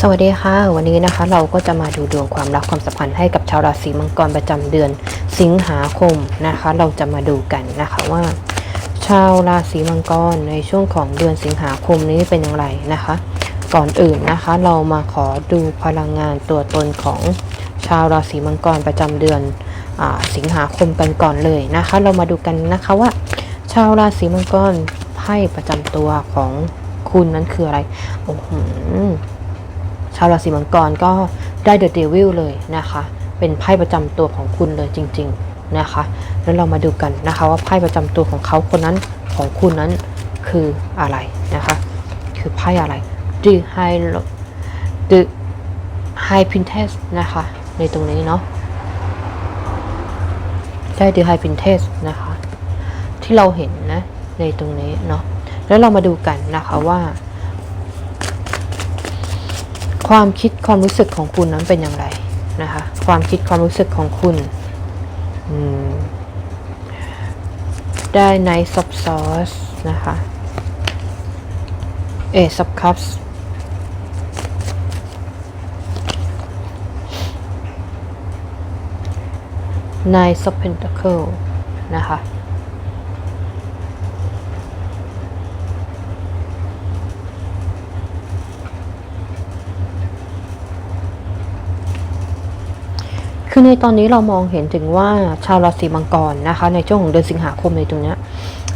สวัสดีค่ะ วันนี้นะคะเราก็จะมาดูดวงความรักความสัมพันธ์ให้กับชาวราศีมังกรประจำเดือนสิงหาคมนะคะ เราจะมาดูกันนะคะว่า ชาวราศีมังกรในช่วงของเดือนสิงหาคมนี้เป็นอย่างไรนะคะ ก่อนอื่นนะคะ เรามาขอดูพลังงานตัวตนของชาวราศีมังกรประจำเดือนอสิงหาคมกันก่อนเลยนะคะ เรามาดูกันนะคะว่า ชาวราศีมังกรไพ่ประจำตัวของคุณนั้นคืออะไรโอ้โห ชาวราศีมังกรก็ได้เดอะเดวิลเลยนะคะ เป็นไพ่ประจำตัวของคุณเลยจริง ๆนะคะ แล้วเรามาดูกันนะคะว่าไพ่ประจำตัวของเขาคนนั้นของคุณนั้นคืออะไรนะคะ คือไพ่อะไร The High The High Princess นะคะ ในตรงนี้เนาะได้ The High Princess นะคะ ที่เราเห็นนะในตรงนี้เนาะแล้วเรามาดูกันนะคะว่า ความคิดความรู้สึกของคุณนั้นเป็นอย่างไรนะคะ ความคิดความรู้สึกของคุณได้ Knight of Swords นะคะ Ace of Cups Nine of Pentacles นะคะ คือในตอนนี้เรามองเห็นถึงว่าชาวราศีมังกรนะคะ ในช่วงของเดือนสิงหาคมในตรงนี้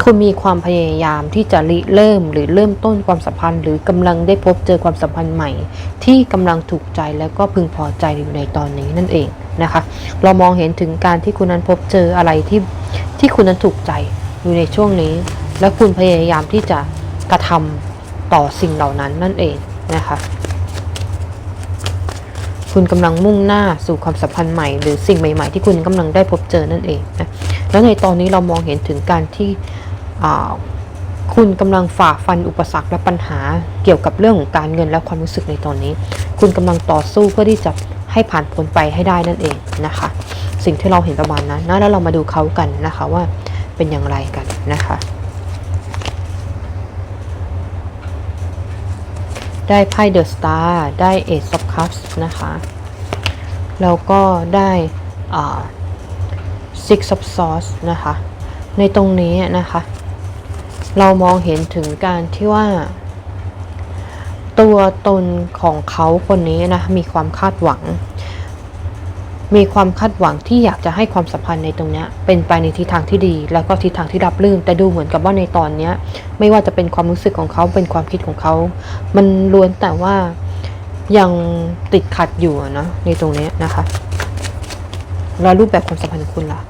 คุณมีความพยายามที่จะริเริ่มหรือเริ่มต้นความสัมพันธ์ หรือกำลังได้พบเจอความสัมพันธ์ใหม่ ที่กำลังถูกใจแล้วก็พึงพอใจอยู่ในตอนนี้นั่นเองนะคะ เรามองเห็นถึงการที่คุณนั้นพบเจออะไรที่ที่คุณนั้นถูกใจอยู่ในช่วงนี้ และคุณพยายามที่จะกระทำต่อสิ่งเหล่านั้นนั่นเองนะคะ คุณกำลังมุ่งหน้าสู่ความสัมพันธ์ใหม่ หรือสิ่งใหม่ ๆ ที่คุณกำลังได้พบเจอนั่นเองนะแล้วในตอนนี้เรามองเห็นถึงการที่คุณกำลังฝ่าฟันอุปสรรคและปัญหาเกี่ยวกับเรื่องของการเงินและความรู้สึกในตอนนี้ คุณกำลังต่อสู้เพื่อที่จะให้ผ่านพ้นไปให้ได้นั่นเองนะคะ สิ่งที่เราเห็นประมาณนั้นนะแล้วเรามาดูเขากันนะคะว่าเป็นอย่างไรกันนะคะ ได้ไพ่เดอะสตาร์ได้เอ e อ f คัพส์นะคะ แล้วก็ได้ซิกซับซอสนะคะ ในตรงนี้นะคะ เรามองเห็นถึงการที่ว่า ตัวตนของเขาคนนี้นะ มีความคาดหวัง มีความคาดหวังที่อยากจะให้ความสัมพันธ์ในตรงนี้เป็นไปในทิศทางที่ดี แล้วก็ทิศทางที่รับรื่นแต่ดูเหมือนกับว่าในตอนนี้ไม่ว่าจะเป็นความรู้สึกของเขาเป็นความคิดของเขา มันล้วนแต่ว่ายังติดขัดอยู่นะในตรงนี้นะคะแล้วรูปแบบความสัมพันธ์คุณล่ะ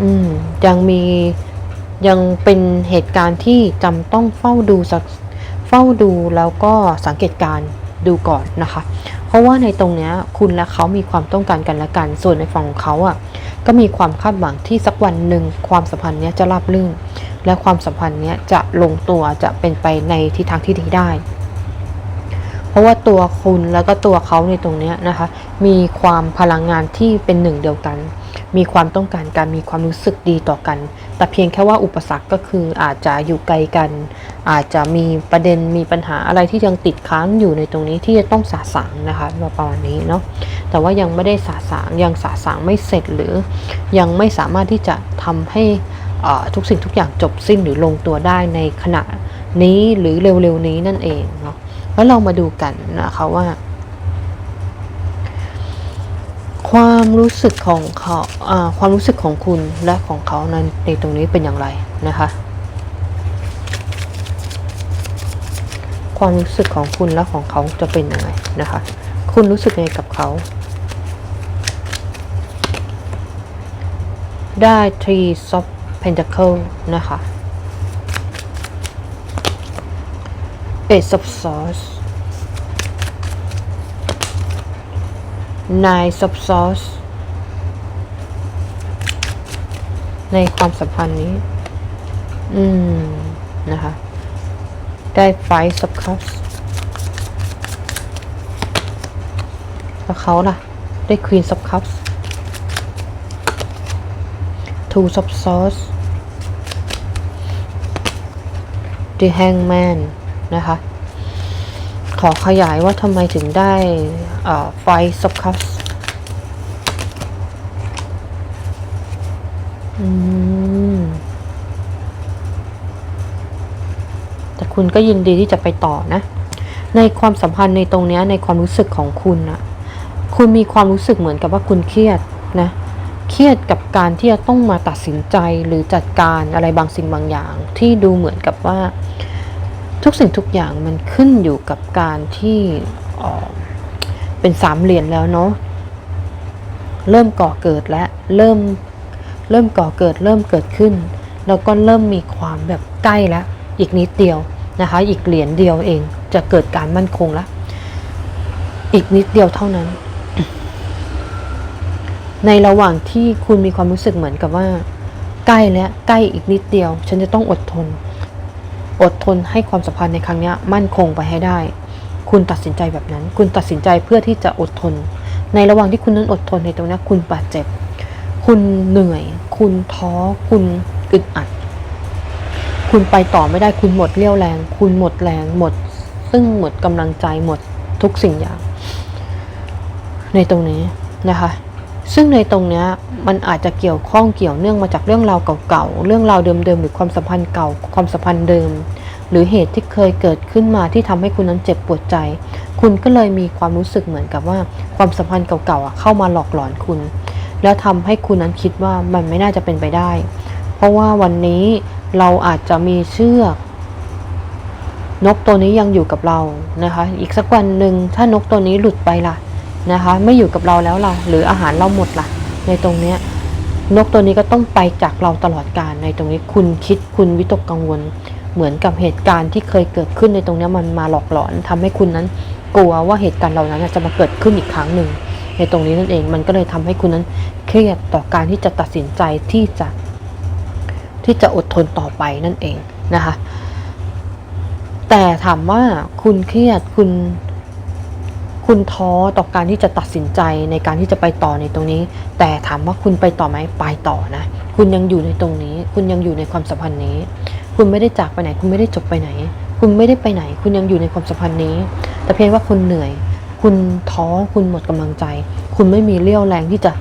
อืม ยังมียังเป็นเหตุการณ์ที่จำต้องเฝ้าดูสักเฝ้าดูแล้วก็สังเกตการดูก่อนนะคะ เพราะว่าในตรงเนี้ยคุณและเขามีความต้องการกันและกัน ส่วนในฝั่งของเขาอะก็มีความคาดหวังที่สักวันหนึ่งความสัมพันธ์เนี้ยจะราบรื่น และความสัมพันธ์เนี้ยจะลงตัวจะเป็นไปในทิศทางที่ดีได้ เพราะว่าตัวคุณแล้วก็ตัวเขาในตรงเนี้ยนะคะ มีความพลังงานที่เป็นหนึ่งเดียวกัน มีความต้องการการมีความรู้สึกดีต่อกัน แต่เพียงแค่ว่าอุปสรรคก็คืออาจจะอยู่ไกลกัน อาจจะมีประเด็นมีปัญหาอะไรที่ยังติดค้างอยู่ในตรงนี้ที่จะต้องสาสางนะคะประมาณนี้เนาะแต่ว่ายังไม่ได้สาสางยังสาสางไม่เสร็จหรือ ยังไม่สามารถที่จะทำให้ทุกสิ่งทุกอย่างจบสิ้นหรือลงตัวได้ในขณะนี้หรือเร็วๆนี้นั่นเองเนาะแล้วเรามาดูกันนะคะว่า ความรู้สึกของเขาความรู้สึกของคุณและของเขานั้นในตรงนี้เป็นอย่างไรนะคะ ความรู้สึกของคุณและของเขาจะเป็นยังไงนะคะ คุณรู้สึกยังไงกับเขา ได้ three of pentacle นะคะ Ace of Swords นายซับซอสในความสัมพันธ์นี้ อืม นะคะ ได้ไฟซับคอสแล้วเขาล่ะ ได้ควีนซับคอสทูซับซอสดีแฮงแมนนะคะ ขอขยายว่าทำไมถึงได้ ไฟสคัสแต่คุณก็ยินดีที่จะไปต่อนะ ในความสัมพันธ์ในตรงนี้ในความรู้สึกของคุณอะคุณมีความรู้สึกเหมือนกับว่าคุณเครียดนะ เครียดกับการที่จะต้องมาตัดสินใจหรือจัดการอะไรบางสิ่งบางอย่าง ที่ดูเหมือนกับว่า ทุกสิ่งทุกอย่างมันขึ้นอยู่กับการที่ เป็นสามเหรียญแล้วเนาะเริ่มก่อเกิดและเริ่มเริ่มก่อเกิด เริ่มเกิดขึ้น แล้วก็เริ่มมีความแบบใกล้แล้วอีกนิดเดียวนะคะ อีกเหรียญเดียวเองจะเกิดการมั่นคงล้วอีกนิดเดียวเท่านั้น ในระหว่างที่คุณมีความรู้สึกเหมือนกับว่า ใกล้แล้วใกล้อีกนิดเดียว ฉันจะต้องอดทน อดทนให้ความสัมพันธ์ในครั้งนี้มั่นคงไปให้ได้ คุณตัดสินใจแบบนั้น คุณตัดสินใจเพื่อที่จะอดทน ในระหว่างที่คุณนั้นอดทนในตรงนี้คุณบาดเจ็บ คุณเหนื่อย คุณท้อ คุณอึดอัด คุณไปต่อไม่ได้ คุณหมดเรี่ยวแรง คุณหมดแรง หมด ซึ่งหมดกำลังใจ หมดทุกสิ่งอย่าง ในตรงนี้นะคะ ซึ่งในตรงนี้มันอาจจะเกี่ยวข้องเกี่ยวเนื่องมาจากเรื่องราวเก่าๆ เรื่องราวเดิมๆ หรือความสัมพันธ์เก่า ความสัมพันธ์เดิม หรือเหตุที่เคยเกิดขึ้นมาที่ทำให้คุณนั้นเจ็บปวดใจ คุณก็เลยมีความรู้สึกเหมือนกับว่า ความสัมพันธ์เก่าๆอะเข้ามาหลอกหลอนคุณ แล้วทำให้คุณนั้นคิดว่ามันไม่น่าจะเป็นไปได้ เพราะว่าวันนี้เราอาจจะมีเชือกนกตัวนี้ยังอยู่กับเรานะคะ อีกสักวันหนึ่งถ้านกตัวนี้หลุดไปล่ะนะคะ ไม่อยู่กับเราแล้วล่ะ หรืออาหารเราหมดล่ะ ในตรงเนี้ยนกตัวนี้ก็ต้องไปจากเราตลอดกาลในตรงนี้คุณคิดคุณวิตกกังวล เหมือนกับเหตุการณ์ที่เคยเกิดขึ้นในตรงนี้มันมาหลอกหลอนทำให้คุณนั้นกลัวว่าเหตุการณ์เหล่านั้นจะมาเกิดขึ้นอีกครั้งหนึ่ง ในตรงนี้นั่นเองมันก็เลยทำให้คุณนั้นเครียดต่อการที่จะตัดสินใจที่จะ ที่จะอดทนต่อไปนั่นเองนะคะ แต่ถามว่าคุณเครียดคุณ คุณท้อต่อการที่จะตัดสินใจในการที่จะไปต่อในตรงนี้ แต่ถามว่าคุณไปต่อไหมไปต่อนะ คุณยังอยู่ในตรงนี้ คุณยังอยู่ในความสัมพันธ์นี้ คุณไม่ได้จากไปไหน คุณไม่ได้จบไปไหน คุณไม่ได้ไปไหน คุณยังอยู่ในความสัมพันธ์นี้ แต่เพียงว่าคุณเหนื่อย คุณท้อคุณหมดกำลังใจ คุณไม่มีเรี่ยวแรงที่จะ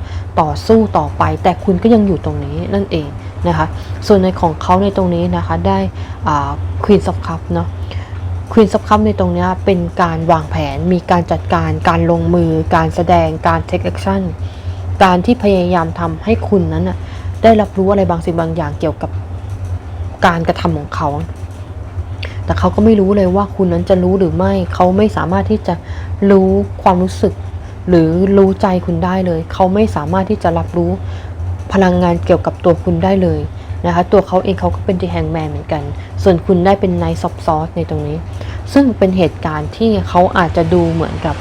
ต่อสู้ต่อไป แต่คุณก็ยังอยู่ตรงนี้นั่นเองนะคะ ส่วนในของเขาในตรงนี้นะคะได้ควีนซับคัพเนาะควีนซับคัพในตรงนี้เป็นการวางแผนมีการจัดการการลงมือ การแสดงการเทคแอคชั่นการที่พยายามทำให้คุณนั้นน่ะได้รับรู้อะไรบางสิ่งบางอย่างเกี่ยวกับ การกระทำของเขา แต่เขาก็ไม่รู้เลยว่าคุณนั้นจะรู้หรือไม่ เขาไม่สามารถที่จะรู้ความรู้สึก หรือรู้ใจคุณได้เลย เขาไม่สามารถที่จะรับรู้พลังงานเกี่ยวกับตัวคุณได้เลยนะคะตัวเขาเองเขาก็เป็นดีแฮงแมนเหมือนกัน ส่วนคุณได้เป็นไนท์ซอฟซอสในตรงนี้ ซึ่งเป็นเหตุการณ์ที่เขาอาจจะดูเหมือนกับ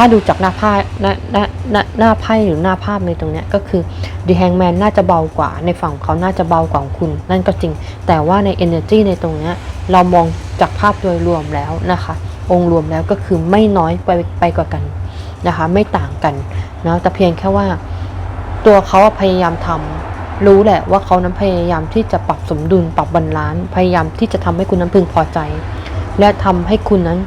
ถ้าดูจากหน้าผ้าหน้าหน้าหน้าหน้าไพ่หรือหน้าภาพในตรงเนี้ยก็คือดีแฮงแมนน่าจะเบากว่า ในฝั่งเขาน่าจะเบากว่าของคุณ นั่นก็จริง แต่ว่าใน energy ในตรงเนี้ยเรามองจากภาพโดยรวมแล้วนะคะ องค์รวมแล้วก็คือไม่น้อยไปไปกว่ากันนะคะ ไม่ต่างกันนะแต่เพียงแค่ว่า ตัวเขาพยายามทำรู้แหละว่าเขานั้นพยายามที่จะปรับสมดุลปรับบาลานซ์พยายามที่จะทำให้คุณนั้นพึงพอใจ และทำให้คุณนั้น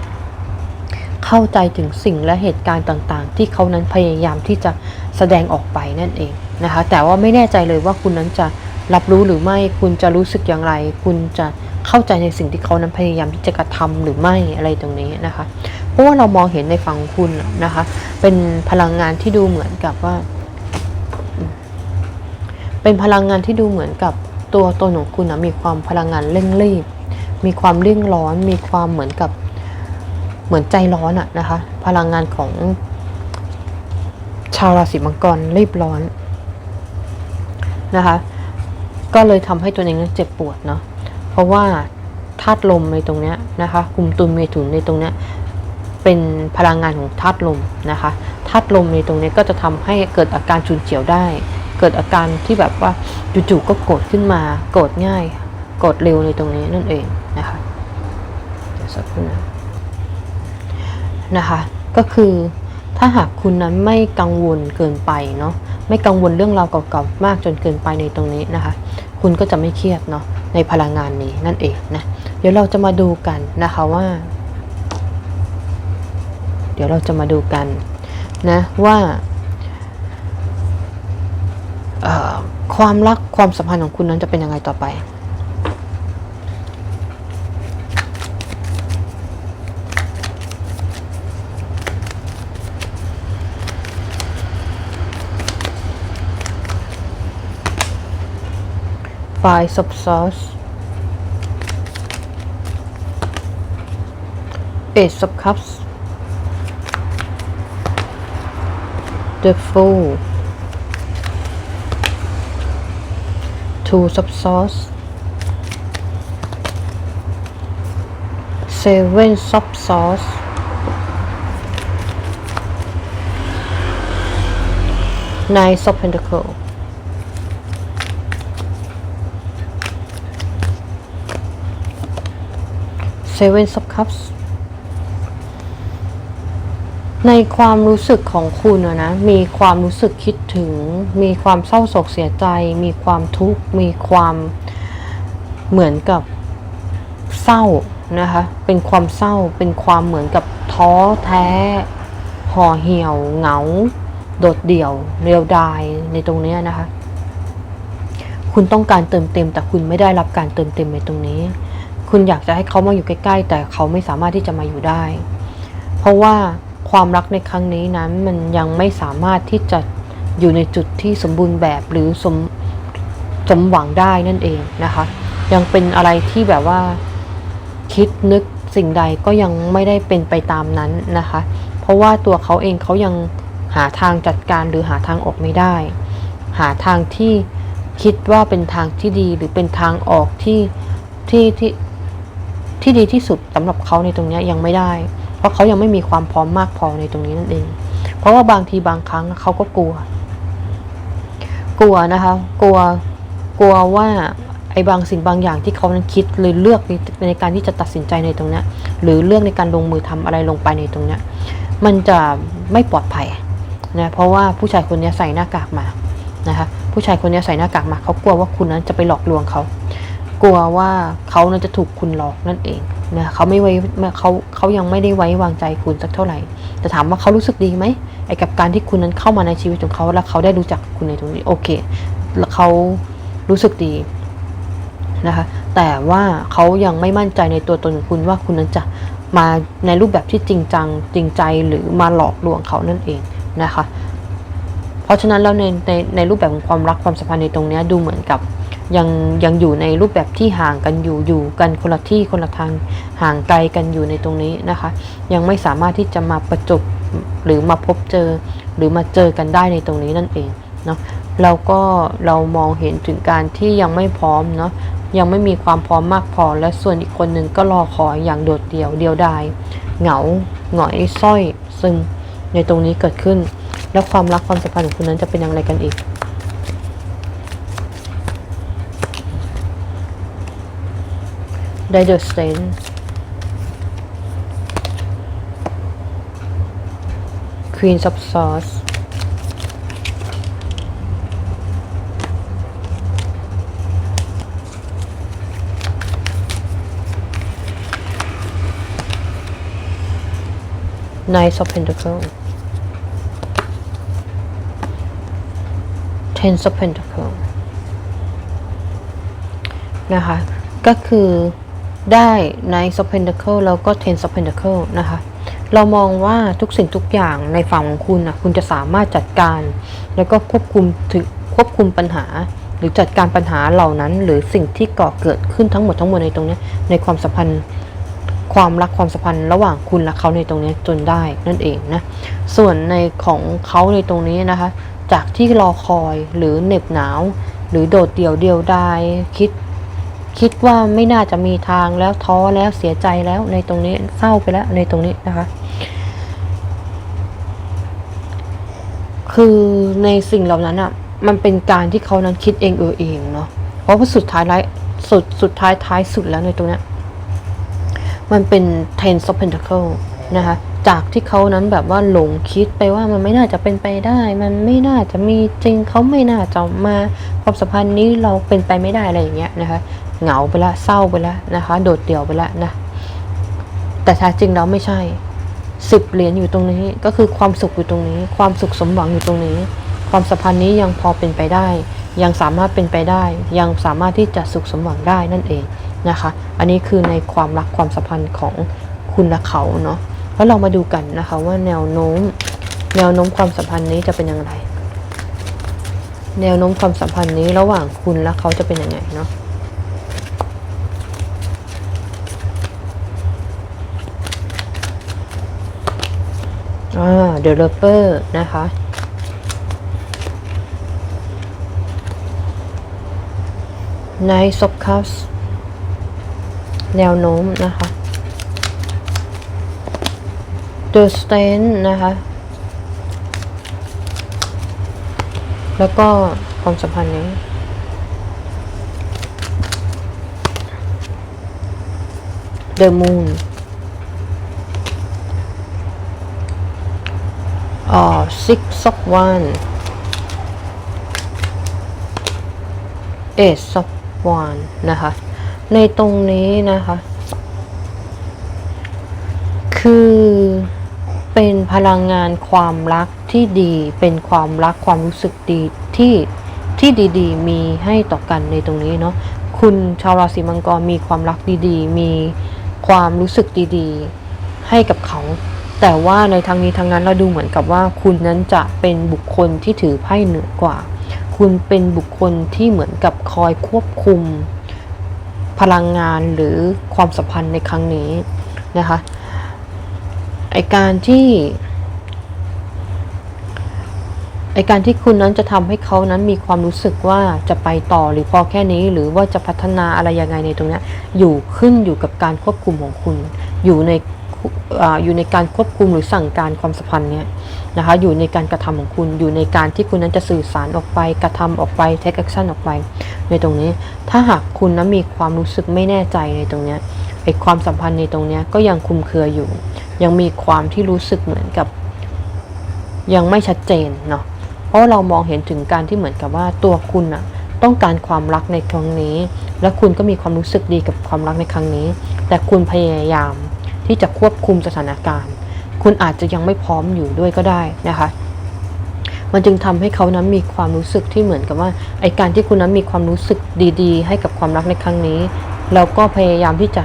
เข้าใจถึงสิ่งและเหตุการณ์ต่างๆ ที่เขานั้นพยายามที่จะแสดงออกไปนั่นเองนะคะ แต่ว่าไม่แน่ใจเลยว่าคุณนั้นจะรับรู้หรือไม่ คุณจะรู้สึกอย่างไร คุณจะเข้าใจในสิ่งที่เขานั้นพยายามที่จะกระทำหรือไม่อะไรตรงนี้นะคะ เพราะว่าเรามองเห็นในฝั่งคุณนะคะ เป็นพลังงานที่ดูเหมือนกับว่า เป็นพลังงานที่ดูเหมือนกับตัวตนของคุณนะมีความพลังงานเร่งรีบ มีความเร่งร้อน มีความเหมือนกับ เหมือนใจร้อนอะนะคะ พลังงานของชาวราศีมังกรรีบร้อนนะคะ ก็เลยทำให้ตัวเองนั้นเจ็บปวดเนาะเพราะว่าธาตุลมในตรงเนี้ยนะคะกลุ่มตุลเมถุนในตรงเนี้ยเป็นพลังงานของธาตุลมนะคะธาตุลมในตรงเนี้ยก็จะทำให้เกิดอาการฉุนเฉียวได้ เกิดอาการที่แบบว่าจู่ๆก็โกรธขึ้นมา โกรธง่าย โกรธเร็วในตรงนี้นั่นเองนะคะเดี๋ยวสักครู่นะ นะคะ ก็คือถ้าหากคุณนั้นไม่กังวลเกินไปเนาะไม่กังวลเรื่องราวเก่าๆมากจนเกินไปในตรงนี้นะคะ คุณก็จะไม่เครียดเนาะในพลังงานนี้นั่นเองนะเดี๋ยวเราจะมาดูกันนะคะว่า เดี๋ยวเราจะมาดูกันนะว่าความรักความสัมพันธ์ของคุณนั้นจะเป็นยังไงต่อไป Five of Swords Ace of Cups The Fool Two of Swords Seven of Swords Nine of Pentacles Seven of Cups ในความรู้สึกของคุณนะ มีความรู้สึกคิดถึง มีความเศร้าโศกเสียใจ มีความทุกข์ มีความเหมือนกับเศร้านะคะ เป็นความเศร้า เป็นความเหมือนกับท้อแท้ ห่อเหี่ยว เหงา โดดเดี่ยว เรียวดายในตรงนี้นะคะ คุณต้องการเติมเต็ม แต่คุณไม่ได้รับการเติมเต็มในตรงนี้ คุณอยากจะให้เขามาอยู่ใกล้ ๆ แต่เขาไม่สามารถที่จะมาอยู่ได้ เพราะว่าความรักในครั้งนี้นั้นมันยังไม่สามารถที่จะอยู่ในจุดที่สมบูรณ์แบบหรือสมสมหวังได้นั่นเองนะคะ ยังเป็นอะไรที่แบบว่าคิดนึกสิ่งใดก็ยังไม่ได้เป็นไปตามนั้นนะคะ เพราะว่าตัวเขาเองเขายังหาทางจัดการหรือหาทางออกไม่ได้ หาทางที่คิดว่าเป็นทางที่ดีหรือเป็นทางออกที่ที่ที่ ที่ดีที่สุดสำหรับเขาในตรงนี้ยังไม่ได้ เพราะเขายังไม่มีความพร้อมมากพอในตรงนี้นั่นเอง เพราะว่าบางทีบางครั้งเขาก็กลัว กลัวนะคะ กลัวกลัวว่าไอ้บางสิ่งบางอย่างที่เขานั้นคิดหรือเลือกในในการที่จะตัดสินใจในตรงนี้หรือเลือกในการลงมือทำอะไรลงไปในตรงนี้มันจะไม่ปลอดภัยนะเพราะว่าผู้ชายคนนี้ใส่หน้ากากมานะคะผู้ชายคนนี้ใส่หน้ากากมาเขากลัวว่าคุณนั้นจะไปหลอกลวงเขา กลัวว่าเขานั้นจะถูกคุณหลอกนั่นเองนะเขาไม่ไว้เขาเขายังไม่ได้ไว้วางใจคุณสักเท่าไหร่ แต่ถามว่าเขารู้สึกดีไหมไอ้กับการที่คุณนั้นเข้ามาในชีวิตของเขาแล้วเขาได้รู้จักคุณในตรงนี้โอเคแล้วเขารู้สึกดีนะคะแต่ว่าเขายังไม่มั่นใจในตัวตนของคุณว่าคุณนั้นจะมาในรูปแบบที่จริงจังจริงใจหรือมาหลอกลวงเขานั่นเองนะคะ เพราะฉะนั้นแล้วในในในรูปแบบของความรักความสัมพันธ์ในตรงเนี้ยดูเหมือนกับ ยังยังอยู่ในรูปแบบที่ห่างกันอยู่อยู่กันคนละที่คนละทางห่างไกลกันอยู่ในตรงนี้นะคะ ยังไม่สามารถที่จะมาประจบหรือมาพบเจอ หรือมาเจอกันได้ในตรงนี้นั่นเองเนาะแล้วก็เรามองเห็นถึงการที่ยังไม่พร้อมเนาะยังไม่มีความพร้อมมากพอ และส่วนอีกคนหนึ่งก็รอคอยอย่างโดดเดี่ยวเดียวดายเหงาหงอยสร้อย ซึมในตรงนี้เกิดขึ้น แล้วความรักความสัมพันธ์ของคุณนั้นจะเป็นอย่างไรกันอีก ได้เดอะสเตนควีนซับซอสนายซับเพนร์เคิลโซเพนเดอร์เพลนนะคะ ก็คือ ได้ Knight of Pentacle แล้วก็ Ten of Pentacles นะคะ เรามองว่าทุกสิ่งทุกอย่างในฝั่งของคุณนะคุณจะสามารถจัดการ แล้วก็ควบคุมถึงควบคุมปัญหา หรือจัดการปัญหาเหล่านั้น หรือสิ่งที่ก่อเกิดขึ้นทั้งหมดทั้งมวลในตรงนี้ในความสัมพันธ์ความรักความสัมพันธ์ระหว่างคุณและเขาในตรงนี้จนได้นั่นเองนะส่วนในของเขาในตรงนี้นะคะ จากที่รอคอยหรือเหน็บหนาว หรือโดดเดี่ยวเดียวดายคิด คิดว่าไม่น่าจะมีทางแล้วท้อแล้วเสียใจแล้วในตรงนี้เศร้าไปแล้วในตรงนี้นะคะ คือในสิ่งเหล่านั้นอะ มันเป็นการที่เขานั้นคิดเองเออเองเนาะเพราะว่าสุดท้ายร้ายสุดสุดท้ายท้ายสุดแล้วในตรงนี้มันเป็น ten of pentacle นะคะจากที่เขานั้นแบบว่าหลงคิดไปว่ามันไม่น่าจะเป็นไปได้ มันไม่น่าจะมีจริงเขาไม่น่าจะมาความสัมพันธ์นี้เราเป็นไปไม่ได้อะไรอย่างเงี้ยนะคะ เหงาไปละเศร้าไปแล้วนะคะ โดดเดี่ยวไปแล้วนะแต่แท้จริงแล้วไม่ใช่สิบเหรียญอยู่ตรงนี้ก็คือความสุขอยู่ตรงนี้ ความสุขสมหวังอยู่ตรงนี้ ความสัมพันธ์นี้ยังพอเป็นไปได้ ยังสามารถเป็นไปได้ ยังสามารถที่จะสุขสมหวังได้นั่นเองนะคะ อันนี้คือในความรักความสัมพันธ์ของคุณและเขาเนาะแล้วเรามาดูกันนะคะว่าแนวโน้ม แนวโน้มความสัมพันธ์นี้จะเป็นอย่างไร แนวโน้มความสัมพันธ์นี้ระหว่างคุณและเขาจะเป็นยังไงเนาะ อ่า developer นะคะในซบคัสแนวโน้มนะคะ The Stand นะคะ แล้วก็ความสัมพันธ์นี้ The Moon อ่า Six of One Ace of One นะคะ ในตรงนี้นะคะ คือเป็นพลังงานความรักที่ดี เป็นความรักความรู้สึกดีที่ที่ดีๆ มีให้ต่อกันในตรงนี้เนาะ คุณชาวราศีมังกรมีความรักดีๆ มีความรู้สึกดีๆ ให้กับเขา แต่ว่าในทางนี้ทางนั้นเราดูเหมือนกับว่าคุณนั้นจะเป็นบุคคลที่ถือไพ่เหนือกว่า คุณเป็นบุคคลที่เหมือนกับคอยควบคุม พลังงานหรือความสัมพันธ์ในครั้งนี้นะคะไอการที่ไอการที่คุณนั้นจะทำให้เขานั้นมีความรู้สึกว่าจะไปต่อหรือพอแค่นี้ หรือว่าจะพัฒนาอะไรยังไงในตรงนี้อยู่ขึ้นอยู่กับการควบคุมของคุณ อยู่ใน อยู่ในการควบคุมหรือสั่งการความสัมพันธ์เนี่ยนะคะอยู่ในการกระทำของคุณอยู่ในการที่คุณนั้นจะสื่อสารออกไปกระทำออกไป take action ออกไป ในตรงนี้ ถ้าหากคุณนั้นมีความรู้สึกไม่แน่ใจในตรงเนี้ยไอความสัมพันธ์ในตรงเนี้ยก็ยังคุมเครืออยู่ ยังมีความที่รู้สึกเหมือนกับ ยังไม่ชัดเจนเนาะเพราะเรามองเห็นถึงการที่เหมือนกับว่าตัวคุณอะต้องการความรักในครั้งนี้ และคุณก็มีความรู้สึกดีกับความรักในครั้งนี้ แต่คุณพยายาม ที่จะควบคุมสถานการณ์ คุณอาจจะยังไม่พร้อมอยู่ด้วยก็ได้นะคะ มันจึงทำให้เขานั้นมีความรู้สึกที่เหมือนกับว่าไอการที่คุณนั้นมีความรู้สึกดี ๆ ให้กับความรักในครั้งนี้ แล้วก็พยายามที่จะ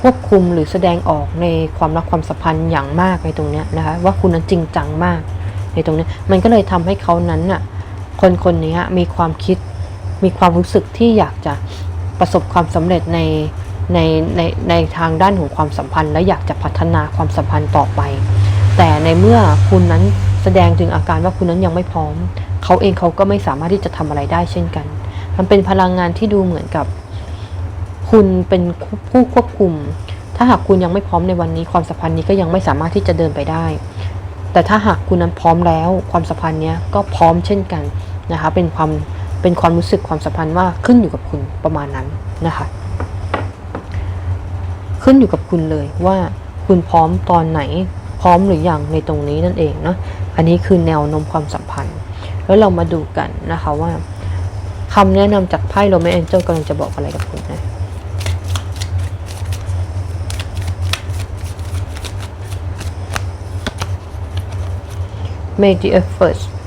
ควบคุมหรือแสดงออกในความรักความสัมพันธ์อย่างมากในตรงนี้นะคะว่าคุณนั้นจริงจังมากในตรงนี้มันก็เลยทำให้เขานั้นน่ะคนคนนี้มีความคิดมีความรู้สึกที่อยากจะประสบความสำเร็จใน ในในในทางด้านของความสัมพันธ์ และอยากจะพัฒนาความสัมพันธ์ต่อไป แต่ในเมื่อคุณนั้นแสดงถึงอาการว่าคุณนั้นยังไม่พร้อม เขาเองเขาก็ไม่สามารถที่จะทำอะไรได้เช่นกัน มันเป็นพลังงานที่ดูเหมือนกับ คุณเป็นผู้ควบคุม ถ้าหากคุณยังไม่พร้อมในวันนี้ ความสัมพันธ์นี้ก็ยังไม่สามารถที่จะเดินไปได้ แต่ถ้าหากคุณนั้นพร้อมแล้ว ความสัมพันธ์เนี้ยก็พร้อมเช่นกันนะคะ เป็นความเป็นความรู้สึกความสัมพันธ์ว่าขึ้นอยู่กับคุณประมาณนั้นนะคะ ขึ้นอยู่กับคุณเลยว่าคุณพร้อมตอนไหนพร้อมหรืออยังในตรงนี้นั่นเองเนาะอันนี้คือแนวโน้มความสัมพันธ์ แล้วเรามาดูกันนะคะว่าคำแนะนำจากไพ่โรแมนแองเจิลกำลังจะบอกอะไรกับคุณนะ Make the effort 'Let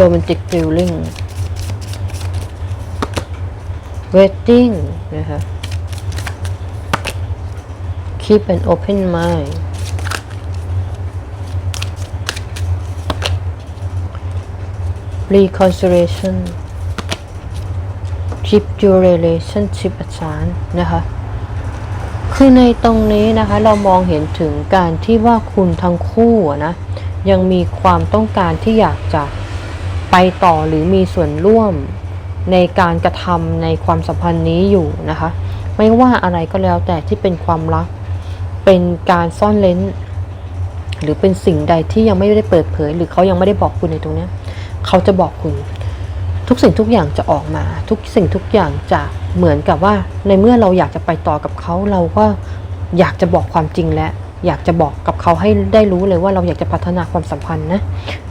รแมนติก feeling waiting นะคะ keep an open mind reconciliation keep your relationship at hand นะคะ คือในตรงนี้นะคะเรามองเห็นถึงการที่ว่าคุณทั้งคู่นะยังมีความต้องการที่อยากจะไปต่อหรือมีส่วนร่วมในการกระทำในความสัมพันธ์นี้อยู่นะคะ ไม่ว่าอะไรก็แล้วแต่ที่เป็นความรัก เป็นการซ่อนเล้น หรือเป็นสิ่งใดที่ยังไม่ได้เปิดเผย หรือเขายังไม่ได้บอกคุณในตรงนี้เขาจะบอกคุณ ทุกสิ่งทุกอย่างจะออกมา ทุกสิ่งทุกอย่างจะเหมือนกับว่า ในเมื่อเราอยากจะไปต่อกับเขาเราก็อยากจะบอกความจริงและ อยากจะบอกกับเขาให้ได้รู้เลยว่าเราอยากจะพัฒนาความสัมพันธ์นะ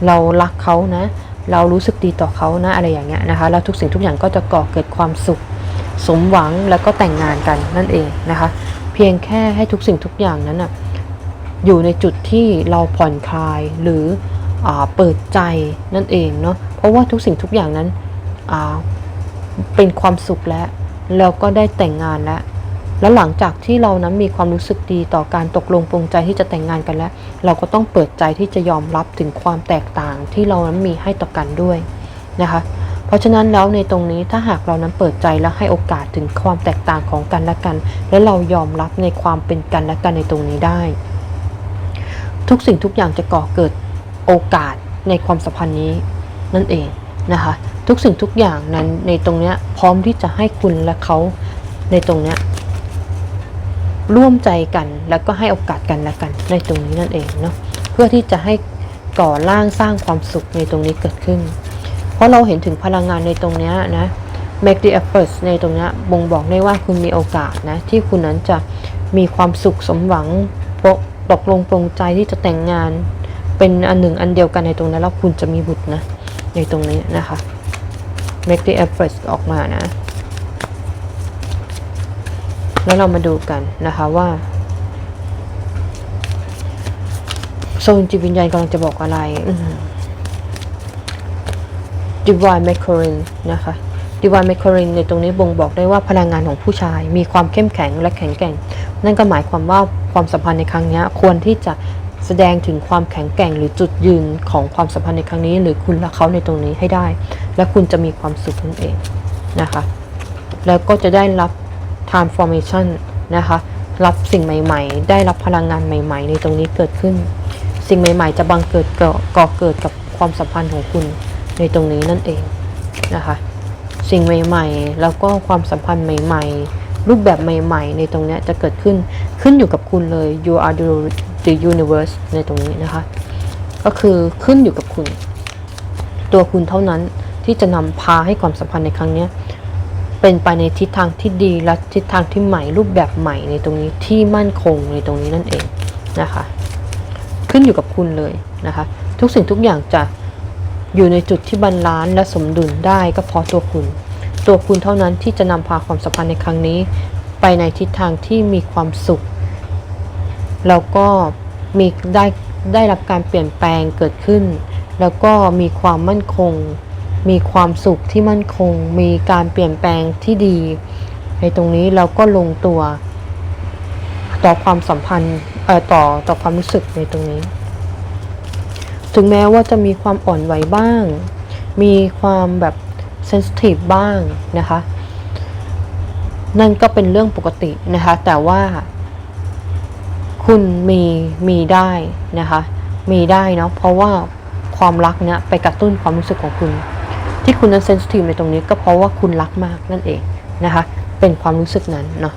เรารักเขานะ เรารู้สึกดีต่อเขานะอะไรอย่างเงี้ยนะคะแล้วทุกสิ่งทุกอย่างก็จะก่อเกิดความสุข สมหวังแล้วก็แต่งงานกันนั่นเองนะคะ เพียงแค่ให้ทุกสิ่งทุกอย่างนั้นนะอยู่ในจุดที่เราผ่อนคลายหรืออเปิดใจนั่นเองเนาะเพราะว่าทุกสิ่งทุกอย่างนั้น เป็นความสุขแล้วแล้วก็ได้แต่งงานแล้วแล้วหลังจากที่เรานั้นมีความรู้สึกดีต่อการตกลงปรงใจที่จะแต่งงานกันแล้ว เราก็ต้องเปิดใจที่จะยอมรับถึงความแตกต่างที่เรานั้นมีให้ต่อกันด้วยนะคะ เพราะฉะนั้นแล้วในตรงนี้ถ้าหากเรานั้นเปิดใจและให้โอกาสถึงความแตกต่างของกันและกัน และเรายอมรับในความเป็นกันและกันในตรงนี้ได้ ทุกสิ่งทุกอย่างจะก่อเกิดโอกาสในความสัมพันธ์นี้นั่นเองนะคะ ทุกสิ่งทุกอย่างนั้นในตรงเนี้ยพร้อมที่จะให้คุณและเขาในตรงเนี้ยร่วมใจกันแล้วก็ให้โอกาสกันและกัน ในตรงนี้นั่นเองเนาะเพื่อที่จะให้ก่อร่างสร้างความสุขในตรงนี้เกิดขึ้น เพราะเราเห็นถึงพลังงานในตรงนี้นะ make the effort ในตรงนี้บ่งบอกได้ว่าคุณมีโอกาสนะที่คุณนั้นจะมีความสุขสมหวังปกตกลงปรงใจที่จะแต่งงาน เป็นอันหนึ่งอันเดียวกันในตรงนั้นแล้วคุณจะมีบุตรนะในตรงนี้นะคะ make the effort ออกมานะ แล้วเรามาดูกันนะคะว่าโซนจิตวิญญาณกำลังจะบอกอะไร Divine Masculine นะคะ Divine Masculine ในตรงนี้บ่งบอกได้ว่าพลังงานของผู้ชายมีความเข้มแข็งและแข็งแกร่ง นั่นก็หมายความว่าความสัมพันธ์ในครั้งนี้ควรที่จะแสดงถึงความแข็งแกร่งหรือจุดยืนของความสัมพันธ์ในครั้งนี้ หรือคุณและเขาในตรงนี้ให้ได้ และคุณจะมีความสุขนั่นเองนะคะ แล้วก็จะได้รับ transformation นะคะ รับสิ่งใหม่ ๆ ได้รับพลังงานใหม่ ๆ ในตรงนี้เกิดขึ้น สิ่งใหม่ ๆ จะบังเกิดก่อเกิดกับความสัมพันธ์ของคุณในตรงนี้นั่นเองนะคะ สิ่งใหม่ ๆ แล้วก็ความสัมพันธ์ใหม่ ๆ รูปแบบใหม่ ๆ ในตรงนี้จะเกิดขึ้นขึ้นอยู่กับคุณเลย you are the universe ในตรงนี้นะคะ ก็คือขึ้นอยู่กับคุณ ตัวคุณเท่านั้น ที่จะนำพาให้ความสัมพันธ์ในครั้งนี้เป็นไปในทิศทางที่ดีและทิศทางที่ใหม่รูปแบบใหม่ในตรงนี้ที่มั่นคงในตรงนี้นั่นเองนะคะ ขึ้นอยู่กับคุณเลยนะคะ ทุกสิ่งทุกอย่างจะอยู่ในจุดที่บาลานซ์และสมดุลได้ก็เพราะตัวคุณ ตัวคุณเท่านั้นที่จะนำพาความสัมพันธ์ในครั้งนี้ ไปในทิศทางที่มีความสุข แล้วก็มีได้ได้รับการเปลี่ยนแปลงเกิดขึ้น แล้วก็มีความมั่นคง มีความสุขที่มั่นคง มีการเปลี่ยนแปลงที่ดี ในตรงนี้เราก็ลงตัว ต่อความสัมพันธ์เอ่อต่อต่อความรู้สึกในตรงนี้ ถึงแม้ว่าจะมีความอ่อนไหวบ้าง มีความแบบเซน i ิทีฟบ้างนะคะ นั่นก็เป็นเรื่องปกตินะคะ แต่ว่า คุณมีมีได้นะคะ มีได้เนาะเพราะว่าความรักเนี้ยไปกระตุ้นความรู้สึกของคุณ ที่คุณนั้นเซน i ิทีฟในตรงนี้ก็เพราะว่าคุณรักมากนั่นเองนะคะ เป็นความรู้สึกนั้นเนาะ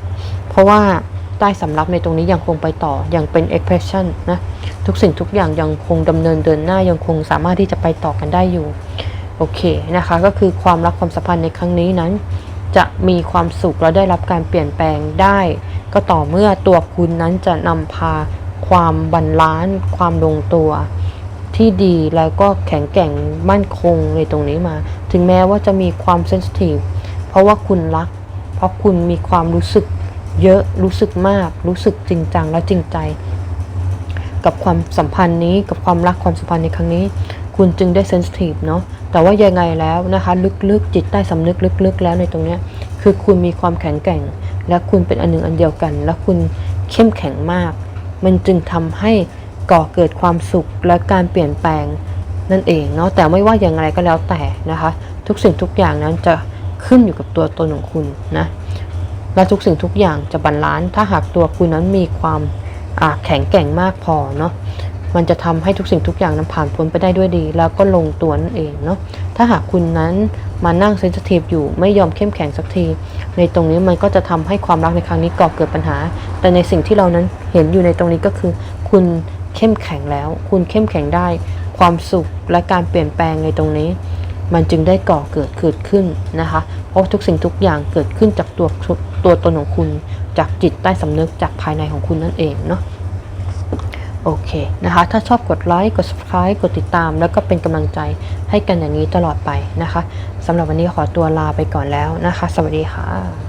เพราะว่าใต้สำรับในตรงนี้ยังคงไปต่อยังเป็น expression นะทุกสิ่งทุกอย่างยังคงดำเนินเดินหน้ายังคงสามารถที่จะไปต่อกันได้อยู่โอเคนะคะ ก็คือความรักความสัมพันธ์ในครั้งนี้นั้น จะมีความสุขและได้รับการเปลี่ยนแปลงได้ ก็ต่อเมื่อตัวคุณนั้นจะนำพาความบันลานความลงตัว ที่ดีแล้วก็แข็งแกร่งมั่นคงในตรงนี้มา ถึงแม้ว่าจะมีความเซนซิทีฟเพราะว่าคุณรัก เพราะคุณมีความรู้สึกเยอะรู้สึกมาก รู้สึกจริงจังและจริงใจ กับความสัมพันธ์นี้กับความรักความสัมพันธ์ในครั้งนี้ คุณจึงได้เซนซิทีฟเนาะแต่ว่ายังไงแล้วนะคะ ลึกๆ จิตใต้สำนึกลึกๆ แล้วในตรงเนี้ยคือคุณมีความแข็งแกร่ง และคุณเป็นอันหนึ่งอันเดียวกัน และคุณเข้มแข็งมาก มันจึงทำให้ก่อเกิดความสุขและการเปลี่ยนแปลง นั่นเองเนาะแต่ไม่ว่าอย่างไรก็แล้วแต่นะคะ ทุกสิ่งทุกอย่างนั้นจะขึ้นอยู่กับตัวตนของคุณนะและทุกสิ่งทุกอย่างจะบรรลานซ์ถ้าหากตัวคุณนั้นมีความแข็งแกร่งมากพอเนาะมันจะทำให้ทุกสิ่งทุกอย่างนั้นผ่านพ้นไปได้ด้วยดี แล้วก็ลงตัวนั่นเองเนาะถ้าหากคุณนั้นมานั่งเซนซิทีฟอยู่ไม่ยอมเข้มแข็งสักที ในตรงนี้มันก็จะทำให้ความรักในครั้งนี้ก่อเกิดปัญหา แต่ในสิ่งที่เรานั้นเห็นอยู่ในตรงนี้ก็คือ คุณเข้มแข็งแล้ว คุณเข้มแข็งได้ ความสุขและการเปลี่ยนแปลงในตรงนี้ มันจึงได้ก่อเกิดเกิดขึ้นนะคะ เพราะทุกสิ่งทุกอย่างเกิดขึ้นจากตัวตัวตนของคุณ จากจิตใต้สำนึกจากภายในของคุณนั่นเองเนาะโอเคนะคะ ถ้าชอบกดไลค์ กด subscribe กดติดตาม แล้วก็เป็นกำลังใจให้กันอย่างนี้ตลอดไปนะคะสำหรับวันนี้ขอตัวลาไปก่อนแล้วนะคะ สวัสดีค่ะ